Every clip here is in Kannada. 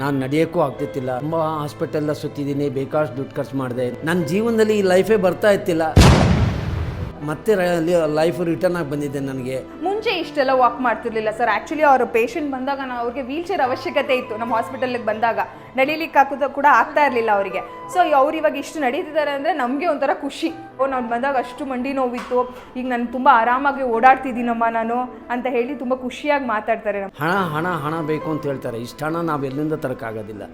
ನಾನು ನಡೆಯೋಕ್ಕೂ ಆಗ್ತಿತ್ತಿಲ್ಲ. ತುಂಬ ಹಾಸ್ಪಿಟಲ್ ಸುತ್ತಿದ್ದೀನಿ, ಬೇಕಾಷ್ಟು ದುಡ್ಡು ಖರ್ಚು ಮಾಡಿದೆ. ನನ್ನ ಜೀವನದಲ್ಲಿ ಈ ಲೈಫೇ ಬರ್ತಾ ಇತ್ತಿಲ್ಲ. ಮತ್ತೆ ಲೈಫ್ ರಿಟರ್ನ್ ಆಗಿ ಬಂದಿದೆ ನನಗೆ. ಮುಂಚೆ ಇಷ್ಟೆಲ್ಲ ವಾಕ್ ಮಾಡ್ತಿರ್ಲಿಲ್ಲ ಸರ್ ಆ್ಯಕ್ಚುಲಿ ಅವ್ರ ಪೇಷಂಟ್ ಬಂದಾಗ ನಾವು ಅವ್ರಿಗೆ ವೀಲ್ ಚೇರ್ ಅವಶ್ಯಕತೆ ಇತ್ತು. ನಮ್ಮ ಹಾಸ್ಪಿಟಲ್ಗೆ ಬಂದಾಗ. ನಡೀಲಿಕ್ಕೆ ಹಾಕೋದು ಕೂಡ ಆಗ್ತಾ ಇರಲಿಲ್ಲ ಅವರಿಗೆ. ಸೊ ಅವ್ರು ಇವಾಗ ಇಷ್ಟು ನಡೀತಿದ್ದಾರೆ ಅಂದರೆ ನಮಗೆ ಒಂಥರ ಖುಷಿ. ಓ ನಾನು ಬಂದಾಗ ಅಷ್ಟು ಮಂಡಿ ನೋವಿತ್ತು. ಈಗ ನಾನು ತುಂಬ ಆರಾಮಾಗಿ ಓಡಾಡ್ತಿದ್ದೀನಮ್ಮ ನಾನು ಅಂತ ಹೇಳಿ ತುಂಬ ಖುಷಿಯಾಗಿ ಮಾತಾಡ್ತಾರೆ ಹಣ ಹಣ ಹಣ ಬೇಕು ಅಂತ ಹೇಳ್ತಾರೆ. ಇಷ್ಟು ಹಣ ನಾವು ಎಲ್ಲಿಂದ ತರೋಕ್ಕಾಗೋದಿಲ್ಲ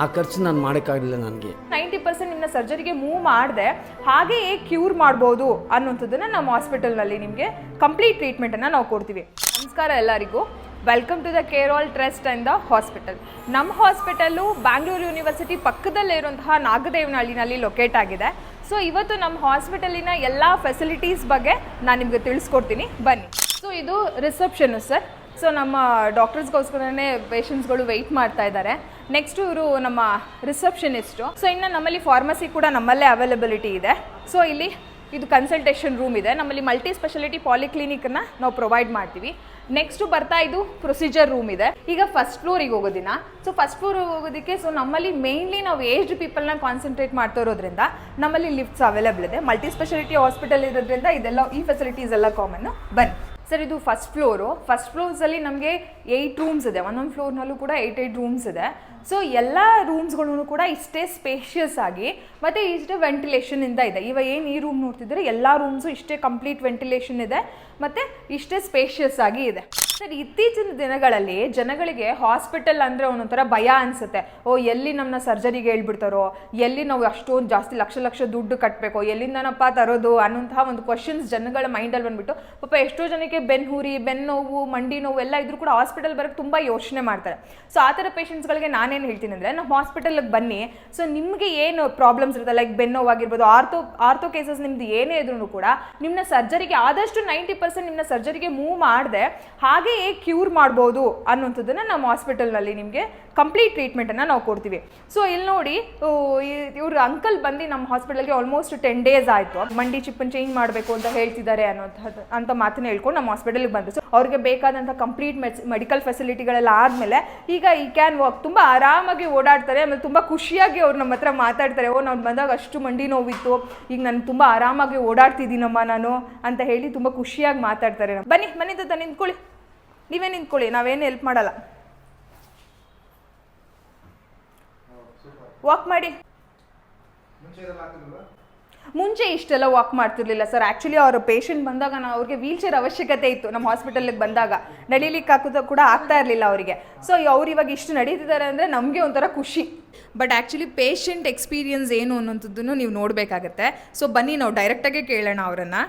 ಆ ಖರ್ಚು ನಾನು ಮಾಡೋಕ್ಕಾಗಲಿಲ್ಲ ನನಗೆ. ನೈಂಟಿ ಪರ್ಸೆಂಟ್ ಸರ್ಜರಿಗೆ ಮೂವ್ ಮಾಡಿದೆ, ಹಾಗೆಯೇ ಕ್ಯೂರ್ ಮಾಡ್ಬೋದು ಅನ್ನೋಂಥದ್ದನ್ನು ನಮ್ಮ ಹಾಸ್ಪಿಟಲ್ನಲ್ಲಿ ನಿಮಗೆ ಕಂಪ್ಲೀಟ್ ಟ್ರೀಟ್ಮೆಂಟನ್ನು ನಾವು ಕೊಡ್ತೀವಿ. ನಮಸ್ಕಾರ ಎಲ್ಲರಿಗೂ. Welcome to the care all trust and the hospital ನಮ್ಮ ಹಾಸ್ಪಿಟಲ್ಲು ಬ್ಯಾಂಗ್ಳೂರು ಯೂನಿವರ್ಸಿಟಿ ಪಕ್ಕದಲ್ಲೇ ಇರುವಂತಹ ನಾಗದೇವನಹಳ್ಳಿನಲ್ಲಿ ಲೊಕೇಟ್ ಆಗಿದೆ. ಸೊ ಇವತ್ತು ನಮ್ಮ ಹಾಸ್ಪಿಟಲಿನ ಎಲ್ಲ ಫೆಸಿಲಿಟೀಸ್ ಬಗ್ಗೆ ನಾನು ನಿಮಗೆ ತಿಳಿಸ್ಕೊಡ್ತೀನಿ. ಬನ್ನಿ. ಸೊ ಇದು ರಿಸೆಪ್ಷನು ಸರ್ ಸೊ ನಮ್ಮ ಡಾಕ್ಟರ್ಸ್ಗೋಸ್ಕರನೇ ಪೇಷಂಟ್ಸ್ಗಳು ವೆಯ್ಟ್ ಮಾಡ್ತಾ ಇದ್ದಾರೆ. ನೆಕ್ಸ್ಟ್ ಇವರು ನಮ್ಮ ರಿಸೆಪ್ಷನಿಸ್ಟು ಸೊ ಇನ್ನು ನಮ್ಮಲ್ಲಿ ಫಾರ್ಮಸಿ ಕೂಡ ನಮ್ಮಲ್ಲೇ ಅವೈಲಬಿಲಿಟಿ ಇದೆ. ಸೊ ಇಲ್ಲಿ ಇದು ಕನ್ಸಲ್ಟೇಷನ್ ರೂಮ್ ಇದೆ. ನಮ್ಮಲ್ಲಿ ಮಲ್ಟಿ ಸ್ಪೆಷಾಲಿಟಿ ಪಾಲಿಕ್ಲಿನಿಕ್ನ ನಾವು ಪ್ರೊವೈಡ್ ಮಾಡ್ತೀವಿ. ನೆಕ್ಸ್ಟು ಬರ್ತಾ ಇದು ಪ್ರೊಸೀಜರ್ ರೂಮ್ ಇದೆ. ಈಗ ಫಸ್ಟ್ ಫ್ಲೋರಿಗೆ ಹೋಗೋದಿನ ಸೊ ಫಸ್ಟ್ ಫ್ಲೋರ್ ಹೋಗೋದಕ್ಕೆ ಸೊ ನಮ್ಮಲ್ಲಿ ಮೇನ್ಲಿ ನಾವು ಏಜ್ಡ್ ಪೀಪಲ್ನ ಕಾನ್ಸಂಟ್ರೇಟ್ ಮಾಡ್ತಾ ಇರೋದ್ರಿಂದ ನಮ್ಮಲ್ಲಿ ಲಿಫ್ಟ್ಸ್ ಅವೈಲೇಬಲ್ ಇದೆ. ಮಲ್ಟಿ ಸ್ಪೆಷಾಲಿಟಿ ಹಾಸ್ಪಿಟಲ್ ಇರೋದ್ರಿಂದ ಇದೆಲ್ಲ ಈ ಫೆಸಿಲಿಟೀಸ್ ಎಲ್ಲ ಕಾಮನ್ನು ಬನ್ನಿ. ಸರ್, ಇದು ಫಸ್ಟ್ ಫ್ಲೋರು ಫಸ್ಟ್ ಫ್ಲೋರ್ಸಲ್ಲಿ ನಮಗೆ ಏಯ್ಟ್ ರೂಮ್ಸ್ ಇದೆ. ಒಂದೊಂದು ಫ್ಲೋರ್ನಲ್ಲೂ ಕೂಡ ಏಯ್ಟ್ ಏಯ್ಟ್ ರೂಮ್ಸ್ ಇದೆ. ಸೊ ಎಲ್ಲ ರೂಮ್ಸ್ಗಳೂ ಕೂಡ ಇಷ್ಟೇ ಸ್ಪೇಷಿಯಸ್ ಆಗಿ, ಮತ್ತು ಇಷ್ಟೇ ವೆಂಟಿಲೇಷನಿಂದ ಇದೆ ಇವಾಗ ಏನು ಈ ರೂಮ್ ನೋಡ್ತಿದ್ರೆ ಎಲ್ಲ ರೂಮ್ಸು ಇಷ್ಟೇ ಕಂಪ್ಲೀಟ್ ವೆಂಟಿಲೇಷನ್ ಇದೆ, ಮತ್ತು ಇಷ್ಟೇ ಸ್ಪೇಷಿಯಸ್ ಆಗಿ ಇದೆ. ಸರ್ ಇತ್ತೀಚಿನ ದಿನಗಳಲ್ಲಿ ಜನಗಳಿಗೆ ಹಾಸ್ಪಿಟಲ್ ಅಂದರೆ ಒಂದೊಂಥರ ಭಯ ಅನಿಸುತ್ತೆ. ಓ, ಎಲ್ಲಿ ನಮ್ಮನ್ನ ಸರ್ಜರಿಗೆ ಹೇಳ್ಬಿಡ್ತಾರೋ? ಎಲ್ಲಿ ನಾವು ಅಷ್ಟೊಂದು ಜಾಸ್ತಿ ಲಕ್ಷ ಲಕ್ಷ ದುಡ್ಡು ಕಟ್ಟಬೇಕು ಎಲ್ಲಿಂದನಪ್ಪ ತರೋದು? ಅನ್ನೋಂತಹ ಒಂದು ಕ್ವಶನ್ಸ್ ಜನಗಳ ಮೈಂಡಲ್ಲಿ ಬಂದ್ಬಿಟ್ಟು, ಪಾಪ ಎಷ್ಟೋ ಜನಕ್ಕೆ ಬೆನ್ನು ಬೆನ್ನೋವು ಬೆನ್ನು ನೋವು, ಮಂಡಿ ನೋವು ಎಲ್ಲ ಇದ್ರೂ ಕೂಡ ಹಾಸ್ಪಿಟಲ್ ಬರೋಕ್ಕೆ ತುಂಬ ಯೋಚನೆ ಮಾಡ್ತಾರೆ. ಸೊ ಆ ಥರ ಪೇಷಂಟ್ಸ್ಗಳಿಗೆ ನಾನೇನು ಹೇಳ್ತೀನಿ ಅಂದರೆ ನಾವು ಹಾಸ್ಪಿಟಲ್ಗೆ ಬನ್ನಿ. ಸೊ ನಿಮಗೆ ಏನು ಪ್ರಾಬ್ಲಮ್ಸ್ ಇರುತ್ತೆ? ಲೈಕ್ ಬೆನ್ನು ನೋವಾಗಿರ್ಬೋದು, ಆರ್ಥೋ ಆರ್ಥೋ ಕೇಸಸ್ ನಿಮ್ದು ಏನೇ ಇದ್ರೂ ಕೂಡ ನಿಮ್ಮನ್ನ ಸರ್ಜರಿಗೆ ಆದಷ್ಟು ನೈಂಟಿ ಪರ್ಸೆಂಟ್ ನಿಮ್ಮನ್ನ ಸರ್ಜರಿಗೆ ಮೂವ್ ಮಾಡಿದೆ. ಹಾಗೆಯೇ ಕ್ಯೂರ್ ಮಾಡ್ಬೋದು ಅನ್ನೋಂಥದ್ದನ್ನು ನಮ್ಮ ಹಾಸ್ಪಿಟಲ್ನಲ್ಲಿ ನಿಮಗೆ ಕಂಪ್ಲೀಟ್ ಟ್ರೀಟ್ಮೆಂಟನ್ನು ನಾವು ಕೊಡ್ತೀವಿ. ಸೊ ಇಲ್ಲಿ ನೋಡಿ ಇವ್ರ ಅಂಕಲ್ ಬಂದು ನಮ್ಮ ಹಾಸ್ಪಿಟಲ್ಗೆ ಆಲ್ಮೋಸ್ಟ್ ಟೆನ್ ಡೇಸ್ ಆಯಿತು. ಮಂಡಿ ಚಿಪ್ಪನ್ನು ಚೇಂಜ್ ಮಾಡಬೇಕು ಅಂತ ಹೇಳ್ತಿದ್ದಾರೆ ಅನ್ನೋಂಥದ್ದು ಅಂತ ಮಾತನ್ನ ಹೇಳ್ಕೊಂಡು ನಮ್ಮ ಹಾಸ್ಪಿಟಲ್ಗೆ ಬಂದರು. ಸೊ ಅವ್ರಿಗೆ ಬೇಕಾದಂಥ ಕಂಪ್ಲೀಟ್ ಮೆಡಿಕಲ್ ಫೆಸಿಲಿಟಿಗಳೆಲ್ಲ ಆದಮೇಲೆ ಈಗ ಈ ಕ್ಯಾನ್ ವಾಕ್ ತುಂಬ ಆರಾಮಾಗಿ ಓಡಾಡ್ತಾರೆ, ಆಮೇಲೆ ತುಂಬ ಖುಷಿಯಾಗಿ ಅವ್ರು ನಮ್ಮ ಹತ್ರ ಮಾತಾಡ್ತಾರೆ, ಓ ನಾವು ಬಂದಾಗ ಅಷ್ಟು ಮಂಡಿ ನೋವಿತ್ತು, ಈಗ ನಾನು ತುಂಬ ಆರಾಮಾಗಿ ಓಡಾಡ್ತಿದ್ದೀನಮ್ಮ ನಾನು ಅಂತ ಹೇಳಿ ತುಂಬ ಖುಷಿಯಾಗಿ ಮಾತಾಡ್ತಾರೆ. ಬನ್ನಿ ಮನೆ ತತ್ತ ನಿಂತ್ಕೊಳ್ಳಿ. ನೀವೇ ನಿಂತ್ಕೊಳ್ಳಿ, ನಾವೇನು ಹೆಲ್ಪ್ ಮಾಡಲ್ಲ. ವಾಕ್ ಮಾಡಿ. ಮುಂಚೆ ಇಷ್ಟೆಲ್ಲ ವಾಕ್ ಮಾಡ್ತಿರ್ಲಿಲ್ಲ ಸರ್ ಆ್ಯಕ್ಚುಲಿ ಅವರ ಪೇಷಂಟ್ ಬಂದಾಗ ನಾವು ಅವ್ರಿಗೆ ವೀಲ್ ಚೇರ್ ಅವಶ್ಯಕತೆ ಇತ್ತು ನಮ್ಮ ಹಾಸ್ಪಿಟಲ್ಗೆ ಬಂದಾಗ. ನಡೀಲಿಕ್ಕೆ ಹಾಕೋದು ಕೂಡ ಆಗ್ತಾ ಇರಲಿಲ್ಲ ಅವರಿಗೆ. ಸೊ ಅವ್ರು ಇವಾಗ ಇಷ್ಟು ನಡೀತಿದ್ದಾರೆ ಅಂದರೆ ನಮಗೆ ಒಂಥರ ಖುಷಿ. ಬಟ್ ಆ್ಯಕ್ಚುಲಿ ಪೇಷಂಟ್ ಎಕ್ಸ್ಪೀರಿಯನ್ಸ್ ಏನು ಅನ್ನೋಂಥದ್ದನ್ನು ನೀವು ನೋಡಬೇಕಾಗತ್ತೆ. ಸೊ ಬನ್ನಿ ನಾವು ಡೈರೆಕ್ಟಾಗೆ ಕೇಳೋಣ ಅವರನ್ನು.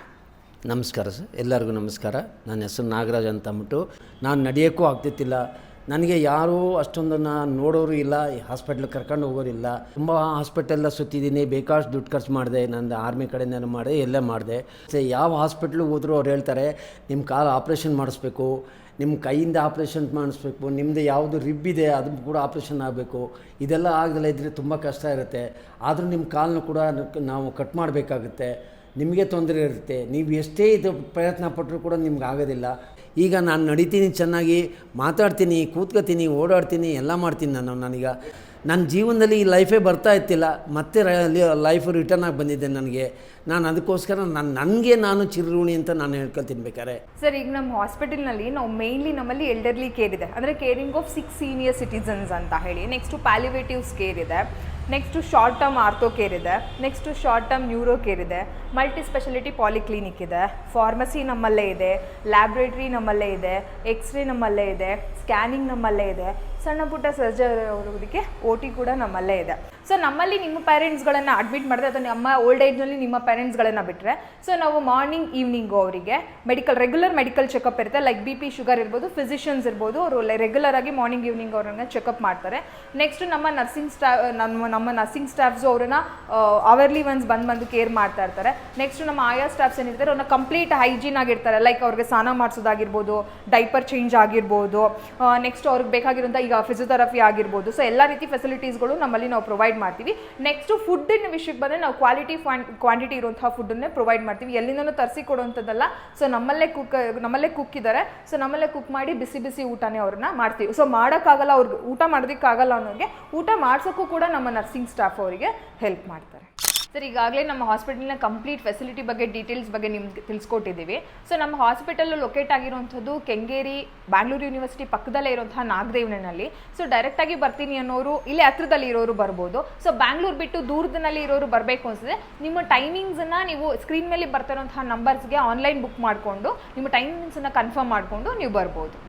ನಮಸ್ಕಾರ ಸರ್, ಎಲ್ಲರಿಗೂ ನಮಸ್ಕಾರ. ನನ್ನ ಹೆಸರು ನಾಗರಾಜ್ ಅಂತ ಅಂದ್ಬಿಟ್ಟು ನಾನು ನಡೆಯೋಕ್ಕೂ ಆಗ್ತಿತ್ತಿಲ್ಲ. ನನಗೆ ಯಾರೂ ಅಷ್ಟೊಂದನ್ನು ನೋಡೋರು ಇಲ್ಲ ಹಾಸ್ಪಿಟ್ಲಿಗೆ ಕರ್ಕೊಂಡು ಹೋಗೋರಿಲ್ಲ ತುಂಬ ಹಾಸ್ಪಿಟಲ್ ಸುತ್ತಿದ್ದೀನಿ ಬೇಕಾಷ್ಟು ದುಡ್ಡು ಖರ್ಚು ಮಾಡಿದೆ, ನಂದು ಆರ್ಮಿ ಕಡೆಯಿಂದನೂ ಮಾಡಿದೆ, ಎಲ್ಲ ಮಾಡಿದೆ. ಯಾವ ಹಾಸ್ಪಿಟ್ಲಿಗೆ ಹೋದರೂ ಅವ್ರು ಹೇಳ್ತಾರೆ ನಿಮ್ಮ ಕಾಲು ಆಪ್ರೇಷನ್ ಮಾಡಿಸ್ಬೇಕು ನಿಮ್ಮ ಕೈಯಿಂದ ಆಪ್ರೇಷನ್ ಮಾಡಿಸ್ಬೇಕು ನಿಮ್ಮದು ಯಾವುದು ರಿಬ್ ಇದೆ, ಅದು ಕೂಡ ಆಪ್ರೇಷನ್ ಆಗಬೇಕು. ಇದೆಲ್ಲ ಆಗದಲ್ಲ ಇದ್ದರೆ ತುಂಬ ಕಷ್ಟ ಇರುತ್ತೆ. ಆದರೂ ನಿಮ್ಮ ಕಾಲನ್ನು ಕೂಡ ನಾವು ಕಟ್ ಮಾಡಬೇಕಾಗುತ್ತೆ. ನಿಮಗೆ ತೊಂದರೆ ಇರುತ್ತೆ. ನೀವು ಎಷ್ಟೇ ಇದು ಪ್ರಯತ್ನ ಪಟ್ಟರೂ ಕೂಡ ನಿಮ್ಗೆ ಆಗೋದಿಲ್ಲ. ಈಗ ನಾನು ನಡಿತೀನಿ, ಚೆನ್ನಾಗಿ ಮಾತಾಡ್ತೀನಿ, ಕೂತ್ಕೋತೀನಿ, ಓಡಾಡ್ತೀನಿ, ಎಲ್ಲ ಮಾಡ್ತೀನಿ ನಾನು, ನಾನೀಗ. ನನ್ನ ಜೀವನದಲ್ಲಿ ಈ ಲೈಫೇ ಬರ್ತಾ ಇತ್ತಿಲ್ಲ ಮತ್ತೆ ಲೈಫ್ ರಿಟರ್ನ್ ಆಗಿ ಬಂದಿದ್ದೆ ನನಗೆ. ನಾನು ಅದಕ್ಕೋಸ್ಕರ ನಾನು, ನನಗೆ ನಾನು ಚಿರುಣಿ ಅಂತ ನಾನು ಹೇಳ್ಕೊಂಡು ಬೇಕಾರೆ ಸರ್, ಈಗ ನಮ್ಮ ಹಾಸ್ಪಿಟಲ್ನಲ್ಲಿ ನಾವು ಮೇನ್ಲಿ ನಮ್ಮಲ್ಲಿ ಎಲ್ಡರ್ಲಿ ಕೇರ್ ಇದೆ. ಅಂದರೆ caring of six senior citizens ಅಂತ ಹೇಳಿ ನೆಕ್ಸ್ಟು ಪ್ಯಾಲಿವೇಟಿವ್ಸ್ ಕೇರ್ ಇದೆ. Next short term ortho care ಇದೆ. Next short term neuro care ಇದೆ. ಮಲ್ಟಿ ಸ್ಪೆಷಾಲಿಟಿ ಪಾಲಿಕ್ಲಿನಿಕ್ ಇದೆ. ಫಾರ್ಮಸಿ ನಮ್ಮಲ್ಲೇ ಇದೆ. ಲ್ಯಾಬ್ರೇಟ್ರಿ ನಮ್ಮಲ್ಲೇ ಇದೆ. ಎಕ್ಸ್ರೇ ನಮ್ಮಲ್ಲೇ ಇದೆ. ಸ್ಕ್ಯಾನಿಂಗ್ ನಮ್ಮಲ್ಲೇ ಇದೆ. ಸಣ್ಣ ಪುಟ್ಟ ಸರ್ಜರಿ ಹೋಗೋದಕ್ಕೆ ಓ ಟಿ ಕೂಡ ನಮ್ಮಲ್ಲೇ ಇದೆ. ಸೊ ನಮ್ಮಲ್ಲಿ ನಿಮ್ಮ ಪೇರೆಂಟ್ಸ್ಗಳನ್ನು ಅಡ್ಮಿಟ್ ಮಾಡಿದ್ರೆ ಅಥವಾ ನಮ್ಮ ಓಲ್ಡ್ ಏಜ್ನಲ್ಲಿ ನಿಮ್ಮ ಪೇರೆಂಟ್ಸ್ಗಳನ್ನು ಬಿಟ್ಟರೆ ಸೊ ನಾವು ಮಾರ್ನಿಂಗ್ ಈವ್ನಿಂಗು ಅವರಿಗೆ ಮೆಡಿಕಲ್ ರೆಗ್ಯುಲರ್ ಮೆಡಿಕಲ್ ಚೆಕಪ್ ಇರುತ್ತೆ. ಲೈಕ್ ಬಿ ಪಿ ಶುಗರ್ ಇರ್ಬೋದು ಫಿಸಿಷಿಯನ್ಸ್ ಇರ್ಬೋದು, ಅವರು ರೆಗ್ಯುಲರ್ ಆಗಿ ಮಾರ್ನಿಂಗ್ ಈವ್ನಿಂಗ್ ಅವ್ರನ್ನ ಚೆಕಪ್ ಮಾಡ್ತಾರೆ. ನೆಕ್ಸ್ಟ್ ನಮ್ಮ ನರ್ಸಿಂಗ್ ಸ್ಟಾಫ್ ನಮ್ಮ ನಮ್ಮ ನರ್ಸಿಂಗ್ ಸ್ಟಾಫ್ಸು ಅವ್ರನ್ನ ಅವರ್ಲಿ ಒನ್ಸ್ ಬಂದು ಬಂದು ಕೇರ್ ಮಾಡ್ತಾ ಇರ್ತಾರೆ. ನೆಕ್ಸ್ಟ್ ನಮ್ಮ ಆಯಾ ಸ್ಟಾಫ್ಸ್ ಏನಿರ್ತಾರೆ, ಅವ್ರನ್ನ ಕಂಪ್ಲೀಟ್ ಹೈಜೀನ್ ಆಗಿರ್ತಾರೆ. ಲೈಕ್ ಅವ್ರಿಗೆ ಸ್ನಾನ ಮಾಡಿಸೋದಾಗಿರ್ಬೋದು ಡೈಪರ್ ಚೇಂಜ್ ಆಗಿರ್ಬೋದು ನೆಕ್ಸ್ಟ್ ಅವ್ರಿಗೆ ಬೇಕಾಗಿರೋಂಥ ಈಗ ಫಿಸಿಯೋಥೆರಪಿ ಆಗಿರ್ಬೋದು. ಸೊ ಎಲ್ಲ ರೀತಿ ಫೆಸಿಲಿಟೀಸ್ಗಳು ನಮ್ಮಲ್ಲಿ ನಾವು ಪ್ರೊವೈಡ್ ಮಾಡ್ತೀವಿ. ನೆಕ್ಸ್ಟು ಫುಡ್ಡಿನ ವಿಷಯಕ್ಕೆ ಬಂದರೆ ನಾವು ಕ್ವಾಲಿಟಿ ಕ್ವಾಂಟಿಟಿ ಇರುವಂತಹ ಫುಡ್ಡನ್ನೇ ಪ್ರೊವೈಡ್ ಮಾಡ್ತೀವಿ. ಎಲ್ಲಿಂದನೂ ತರಿಸಿ ಕೊಡುವಂಥದ್ದಲ್ಲ. ಸೊ ನಮ್ಮಲ್ಲೇ ಕುಕ್ ನಮ್ಮಲ್ಲೇ ಕುಕ್ ಇದ್ದಾರೆ ಸೊ ನಮ್ಮಲ್ಲೇ ಕುಕ್ ಮಾಡಿ ಬಿಸಿ ಬಿಸಿ ಊಟನೇ ಅವ್ರನ್ನ ಮಾಡ್ತೀವಿ. ಸೊ ಮಾಡೋಕ್ಕಾಗಲ್ಲ ಅವ್ರಿಗೆ ಊಟ ಮಾಡೋದಕ್ಕಾಗಲ್ಲ ಅನ್ನೋರಿಗೆ ಊಟ ಮಾಡಿಸೋಕ್ಕೂ ಕೂಡ ನಮ್ಮ ನರ್ಸಿಂಗ್ ಸ್ಟಾಫ್ ಅವರಿಗೆ ಹೆಲ್ಪ್ ಮಾಡ್ತಾರೆ. ಸರ್, ಈಗಾಗಲೇ ನಮ್ಮ ಹಾಸ್ಪಿಟಲ್ನ ಕಂಪ್ಲೀಟ್ ಫೆಸಿಲಿಟಿ ಬಗ್ಗೆ ಡೀಟೇಲ್ಸ್ ಬಗ್ಗೆ ನಿಮ್ಗೆ ತಿಳಿಸ್ಕೊಟ್ಟಿದ್ದೀವಿ. ಸೊ ನಮ್ಮ ಹಾಸ್ಪಿಟಲ್ ಲೊಕೇಟ್ ಆಗಿರುವಂಥದ್ದು ಕೆಂಗೇರಿ ಬ್ಯಾಂಗ್ಳೂರು ಯೂನಿವರ್ಸಿಟಿ ಪಕ್ಕದಲ್ಲೇ ಇರುವಂತಹ ನಾಗದೇವನಲ್ಲಿ ಸೊ ಡೈರೆಕ್ಟಾಗಿ ಬರ್ತೀನಿ ಅನ್ನೋರು ಇಲ್ಲೇ ಹತ್ರದಲ್ಲಿ ಇರೋರು ಬರ್ಬೋದು. ಸೊ ಬ್ಯಾಂಗ್ಳೂರು ಬಿಟ್ಟು ದೂರದಲ್ಲಿ ಇರೋರು ಬರಬೇಕು ಅನ್ಸಿದ್ರೆ ನಿಮ್ಮ ಟೈಮಿಂಗ್ಸನ್ನು ನೀವು ಸ್ಕ್ರೀನ್ ಮೇಲೆ ಬರ್ತಿರೋಂತಹ ನಂಬರ್ಸ್ಗೆ ಆನ್ಲೈನ್ ಬುಕ್ ಮಾಡಿಕೊಂಡು, ನಿಮ್ಮ ಟೈಮಿಂಗ್ಸನ್ನು ಕನ್ಫರ್ಮ್ ಮಾಡಿಕೊಂಡು ನೀವು ಬರ್ಬೋದು.